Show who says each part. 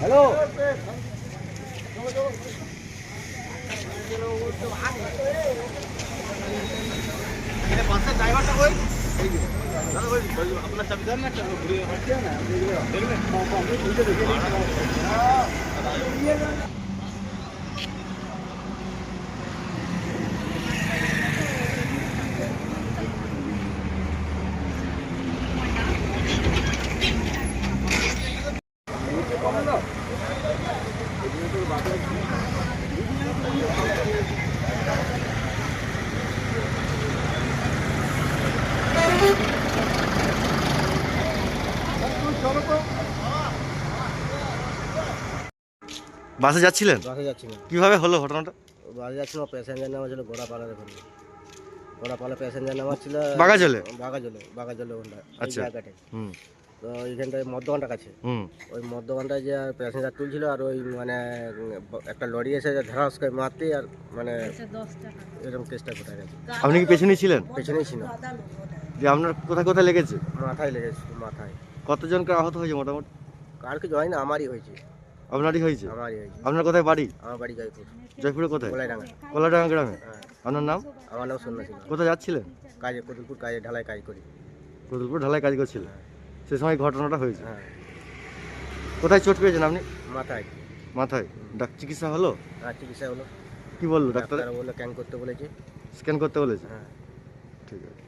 Speaker 1: Hello আপনার চাবি দেন না একটা ঘুরে
Speaker 2: বাসে যাচ্ছিলেন?
Speaker 3: বাসে যাচ্ছিলাম।
Speaker 2: কীভাবে হলো ঘটনাটা?
Speaker 3: বাসে যাচ্ছিলাম প্যাসেঞ্জার নামা ছিল গোড়াপাড়ার ওখানে গোড়াপাড়া প্যাসেঞ্জার নামা ছিল
Speaker 2: বাগাজলে?
Speaker 3: বাগাজলে বাগাজলে ওখানটা এই
Speaker 2: আচ্ছা।
Speaker 3: জায়গাটায়
Speaker 2: হুম।
Speaker 3: তো এইখানটায় মদ্যগানটা কাছে।
Speaker 2: হুম।
Speaker 3: ওই মদ্যগানটায় যে প্যাসেঞ্জার তুলছিল আর ওই মানে একটা লরি এসে যে ধারাস করে মারতে আর মানে এরকম কেসটা ঘটে গেছে।
Speaker 2: আপনি কি পেছনেই ছিলেন?
Speaker 3: পেছনেই ছিল
Speaker 2: যে আপনার কোথায় কোথায় লেগেছে?
Speaker 3: মাথায় লেগেছে মাথায়।
Speaker 2: কতজনকে আহত হয়েছে মোটামুটি?
Speaker 3: কার কিছু হয় না আমারই হয়েছে।
Speaker 2: আপনারই হয়েছে?
Speaker 3: আমারই হয়েছে।
Speaker 2: আপনার কোথায় বাড়ি?
Speaker 3: আমার বাড়ি জয়পুর।
Speaker 2: জয়পুরে কোথায়?
Speaker 3: গোলাইডাঙ্গা
Speaker 2: কলাডাঙ্গা গ্রামে।
Speaker 3: হ্যাঁ
Speaker 2: আপনার নাম?
Speaker 3: আমার নাম সন্ন্যাসী
Speaker 2: কোথায় যাচ্ছিলেন?
Speaker 3: কাজে কদুলপুর কাজে ঢালাই কাজ করি।
Speaker 2: কদুলপুর ঢালাই কাজ করছিলেন? সে সময় ঘটনাটা হয়েছে?
Speaker 3: হ্যাঁ।
Speaker 2: কোথায় চোট পেয়েছেন আপনি?
Speaker 3: মাথায়।
Speaker 2: মাথায়? ডাক চিকিৎসা হলো?
Speaker 3: আর চিকিৎসা হলো।
Speaker 2: কি বলল?
Speaker 3: ডাক্তার বলল ক্যান করতে বলেছে।
Speaker 2: স্ক্যান করতে বলেছে?
Speaker 3: হ্যাঁ।
Speaker 2: ঠিক আছে।